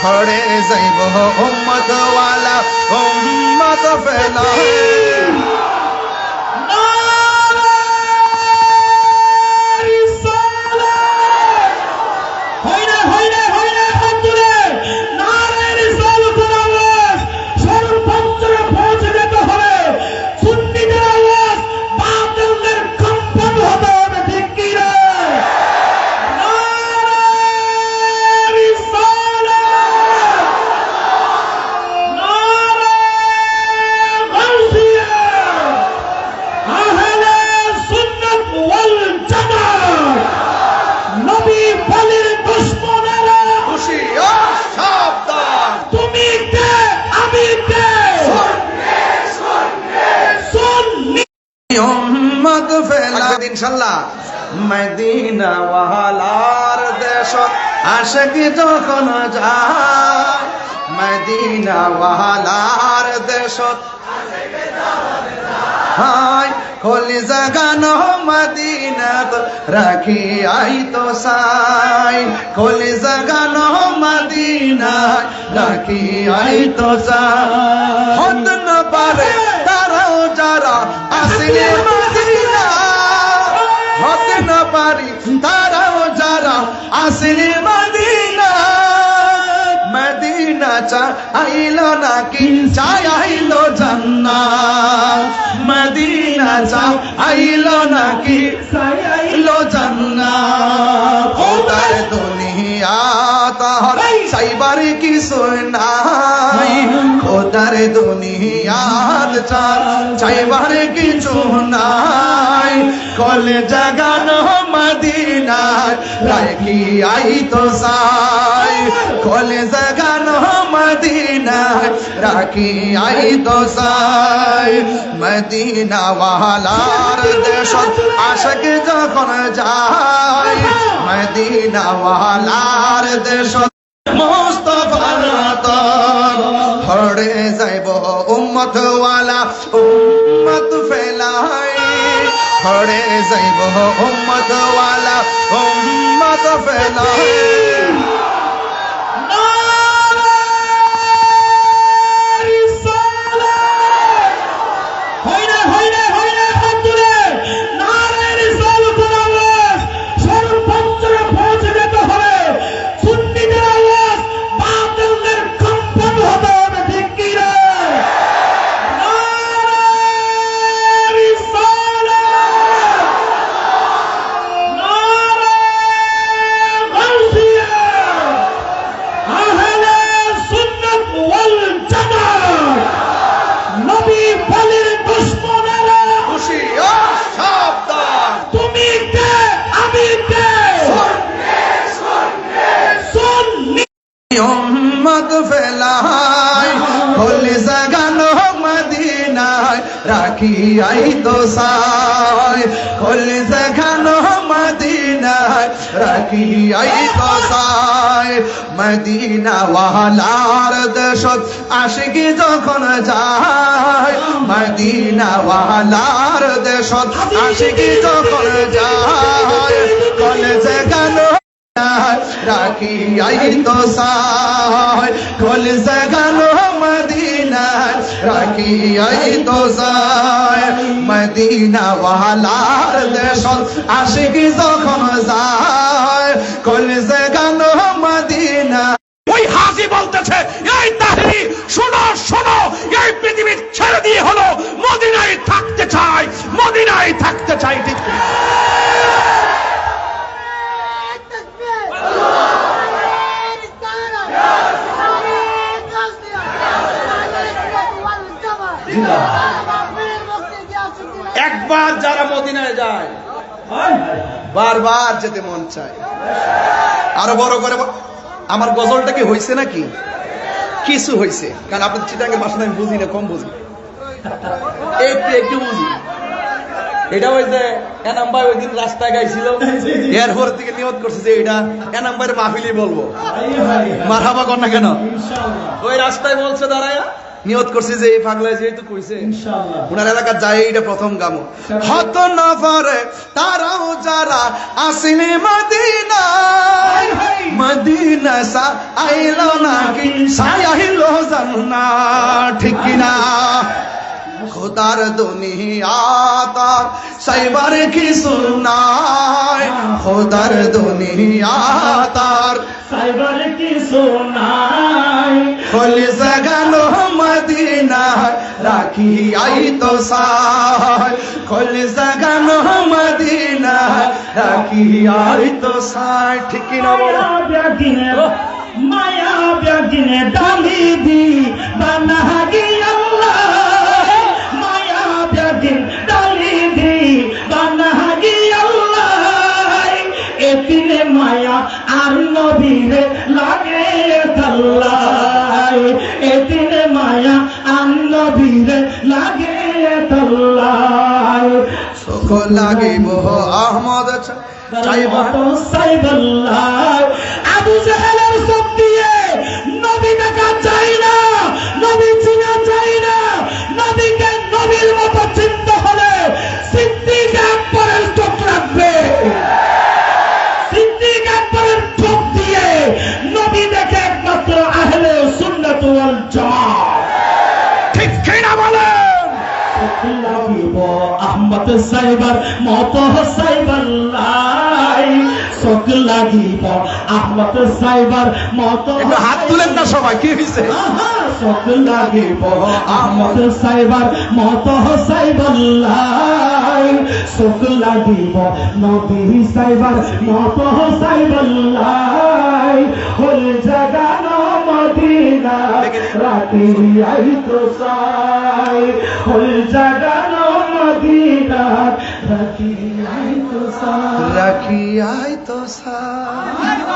ছড়ে যাইব উম্মত ওয়ালা উম্মত ফেলাই ওয়াল জামাত। নবী বলের দুশ্মনেরা খুশি ও সাবধান। তুমি কে? আমি কে? সুন্নি। উম্মত ফেলাই ইনশাল্লাহ। মদিনা ওয়ালার দেশ আশিক যখন যায় মদিনা ওয়ালার দেশ কলি জাগানো মদিনাত রাখি আই তো সাই। কলি জাগানো মদিনা রাখি আই তো সাই। হত না পারে তারাও যারা আসলে তারাও যারা আসলে মদিনা। মদিনা চা আইলো নাকি চাই আইলো জান্নাত। মদিনা চা আইলো নাকি? আইলো জান্নাত। খোদার দুনিয়া তাহর সাইবার কিছু নাই। খোদার দুনিয়াত চার চাইবার কিছু নাই। কলে জাগানো মদিনায় রাখি আই তো সাই কলে জাগানো রাখি, আই তো সাই মদিনা ওয়ালার দেশ আশক যখন যায় মদিনা ওয়ালার দেশ মোস্তফার হরে যাইব উম্মত ওয়ালা উম্মত ফেলাই। হরে যাইব উম্মত ওয়ালা উম্মত ফেলাই। ফেলাই হলে জাগানো মদিনায় রাখি আই তো সাই হলে জাগানো মদিনায় রাখি আই তো সাই মদিনা ওয়ালার দেশত আশিকি যখন যায় মদিনা ওয়ালার দেশত আশিকি যখন যায় কলে জাগানো রাখি আই তো কল জাগানো মদিনা রাখি আই তো সাই মদিনা ওয়ালার দেশ আশিকি যখন যায়। কল জাগানো মদিনা ওই হাজি বলতেছে, এই তাহরি শোনো শোনো, এই পৃথিবী ছেড়ে দিয়ে হলো। মদিনায় থাকতে চাই, মদিনায় থাকতে চাই ঠিক একবার যারা মদিনায় যায় বারবার যেতে মন চায়। আরও বড় করে আমার গজলটা কি হয়েছে নাকি? কিছু হয়েছে কারণ আপনার চিটাঙ্গের ভাষা আমি বুঝি না কম বুঝি। একটু একটু বুঝি। এটা ওই যে এনাম ভাই ওই দিন রাস্তায় গাইছিল। এরপর থেকে নিয়ত করছে যে এটা এ নাম্বারে মাহফিলি বলব। মারহাবা কর না কেন? ওই রাস্তায় বলছে দাঁড়ায়। নিয়ত করছে যে এই পাগলায় যেহেতু কইছে ওনার এলাকার যায় এটা প্রথম গাম। হত না পারে তারাও যারা আসিলে মদিনায় মদিনা সা আইলো নাকি সাইলো জান্না ঠিক কিনা? খোদার দুনিয়া তার সাইবার কিছু নাই খোদার দুনিয়া তার সাইবার কি সোনাই খোলি জাগানো মদিনা রাখি আই তো সাই খোলি জাগানো মদিনা রাখি আই তো সাই ঠিক কিনা বলো? মায়া ব্যাগিনে ডালি দি বানাগি আল্লাহ। মায়া ব্যাগিন ডালি দি বানাগি আল্লাহ। এতিনে মায়া আর নবীরে লাগে তাল্লাই লাগে তাল্লাই চোখ লাগিব আহমদ চাইবা আবু জাহেলের সব দিয়ে নবী দেখা চাই না নবী চিনা চাই না নবীকে নবীর মতো চিনতে আহমদ সাইবার মত সাইবার লাই চোখ লাগিব আহমদ সাইবার মত হাত তুলেন না সবাই কি হয়েছে চোখ লাগিব আহমদ সাইবার মত সাইবার লাই চোখ লাগিব নবী সাইবার মত সাইবার লাই হল জাগানো মদিনা রাতে আইতো সাই হল জাগানো মদিনা রাতে আইতো সাই রাখি সাই